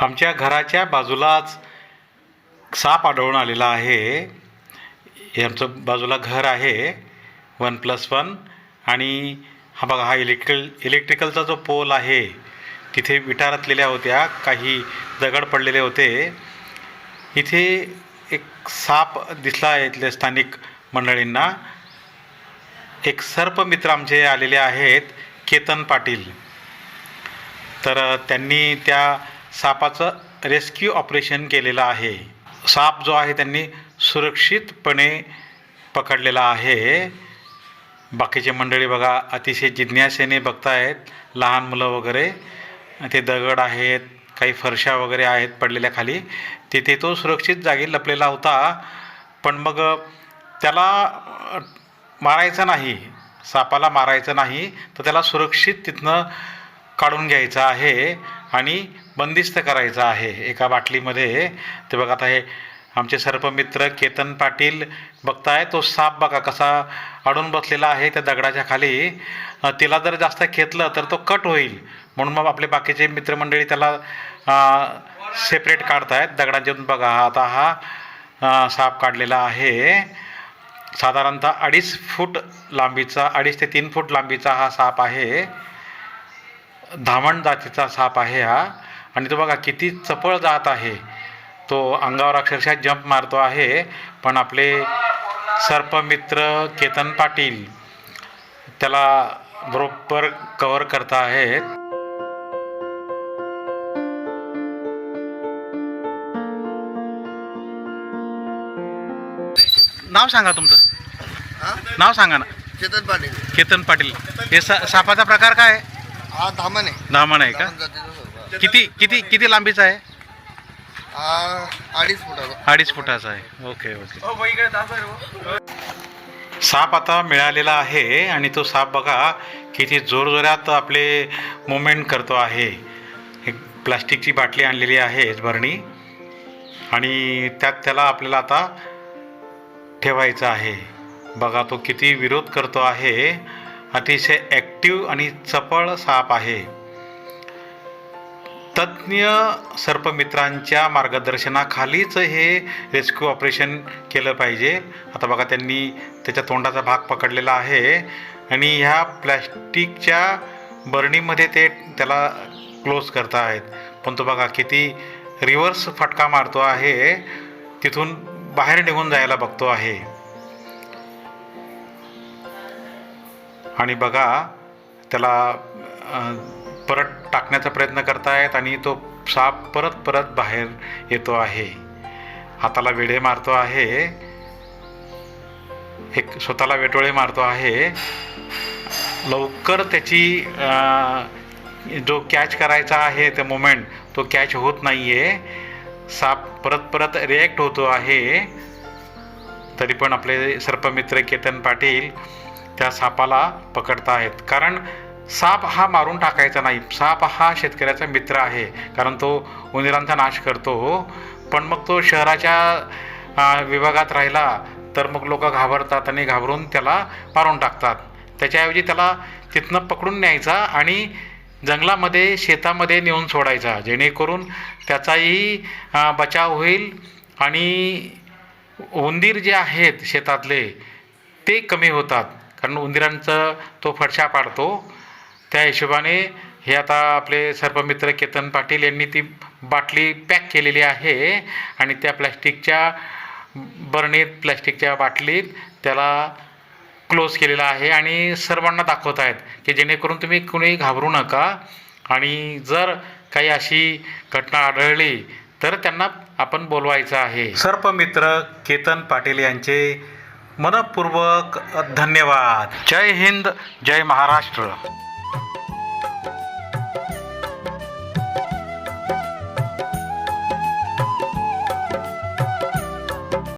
आमच्या घराच्या बाजूलाच साप आढळून आलेला आहे. हे आमचं बाजूला घर आहे. One plus one. आणि हा बघा हा इलेक्ट्रिकल इलेक्ट्रिकलचा जो पोल आहे तिथे विटारतलेल्या होत्या काही दगड पडलेले होते. इथे एक साप दिसला आहे इथल्या स्थानिक मंडळींना. एक सर्पमित्र आमचे आलेले आहेत केतन पाटील. तर त्यांनी त्या सापाचं रेस्क्यू ऑपरेशन केलेलं आहे. साप जो आहे त्यांनी सुरक्षितपणे पकडलेला आहे. बाकीचे मंडळी बघा अतिशय जिज्ञासेने बघतायत लहान मुलं वगैरे ते दगड आहेत काही फरशा वगैरे आहेत पडलेल्या खाली. तिथे तो सुरक्षित जागी लपलेला होता. पण मग त्याला मारायचं नाही. सापाला मारायचं नाही तर त्याला सुरक्षित तिथनं काढून घ्यायचं आहे. आणि बंदिस्त करायचं आहे. एका बाटलीमध्ये ते बघा आता हे आमचे सर्पमित्र केतन पाटील बघताय तो साप बघा कसा अडून बसलेला आहे त्या दगडाच्या खाली. तिला जर जास्त खेचलं तर तो कट होईल. म्हणून मग आपले बाकीचे मित्रमंडळी त्याला सेपरेट काढतायत. दगडाच्यातून बघा हा आता हा साप काढलेला आहे. साधारणतः अडीच फूट लांबीचा अडीच ते तीन फूट लांबीचा हा साप आहे. धामण जातीचा साप आहे हा. आणि तो बघा किती चपळ जात आहे. तो अंगावर अक्षरशः जंप मारतो आहे. पण आपले सर्पमित्र केतन पाटील त्याला बरोबर कव्हर करता आहेत. नाव सांगा तुमचं. नाव सांगा ना. चेतन पाटील. केतन पाटील. हे सा सापाचा प्रकार काय? आहे हा धामण आहे. धामण आहे का? धामण जातीचा सर्प. किती किती किती लांबीचा आहे? हा अडीच फुटाचा. अडीच फुटाचा आहे. ओके ओके साप आता मिळालेला आहे आणि तो साप बघा किती जोरजोरात आपले मुवमेंट करतो आहे. एक प्लास्टिकची बाटली आणलेली आहे भरणी. आणि त्यात त्याला आपल्याला आता ठेवायचं आहे. बघा तो किती विरोध करतो आहे. अतिशय ॲक्टिव्ह आणि चपळ साप आहे. तज्ज्ञ सर्पमित्रांच्या मार्गदर्शनाखालीच हे रेस्क्यू ऑपरेशन केलं पाहिजे. आता बघा त्यांनी त्याच्या तोंडाचा भाग पकडलेला आहे आणि ह्या प्लॅस्टिकच्या बरणीमध्ये ते त्याला क्लोज करता आहेत पण तो बघा किती रिव्हर्स फटका मारतो आहे. तिथून बाहेर निघून जायला बघतो आहे. आणि बघा त्याला परत टाकण्याचा प्रयत्न करतायत आणि तो साप परत परत बाहेर येतो आहे. हाताला वेढे मारतो आहे. एक स्वतःला वेटोळे मारतो आहे. लवकर त्याची जो कॅच करायचा आहे ते मोमेंट तो कॅच होत नाही आहे साप परत परत रिॲक्ट होतो आहे. तरी पण आपले सर्पमित्र केतन पाटील त्या सापाला पकडता आहेत. कारण साप हा मारून टाकायचा नाही. साप हा शेतकऱ्याचा मित्र आहे. कारण तो उंदिरांचा नाश करतो. पण मग तो शहराच्या विभागात राहिला तर मग लोक घाबरतात आणि घाबरून त्याला मारून टाकतात. त्याच्याऐवजी त्याला तिथनं पकडून न्यायचा आणि जंगलामध्ये शेतामध्ये नेऊन सोडायचा. जेणेकरून त्याचाही बचाव होईल आणि उंदीर जे आहेत शेतातले ते कमी होतात. कारण उंदिरांचा तो फडशा पाडतो. त्या हिशोबाने हे आता आपले सर्पमित्र केतन पाटील यांनी ती बाटली पॅक केलेली आहे आणि त्या प्लॅस्टिकच्या बरणीत प्लॅस्टिकच्या बाटलीत त्याला क्लोज केलेला आहे आणि सर्वांना दाखवत आहेत की जेणेकरून तुम्ही कुणी घाबरू नका. आणि जर काही अशी घटना आढळली तर त्यांना आपण बोलवायचं आहे. सर्पमित्र केतन पाटील यांचे मनपूर्वक धन्यवाद. जय हिंद जय महाराष्ट्र.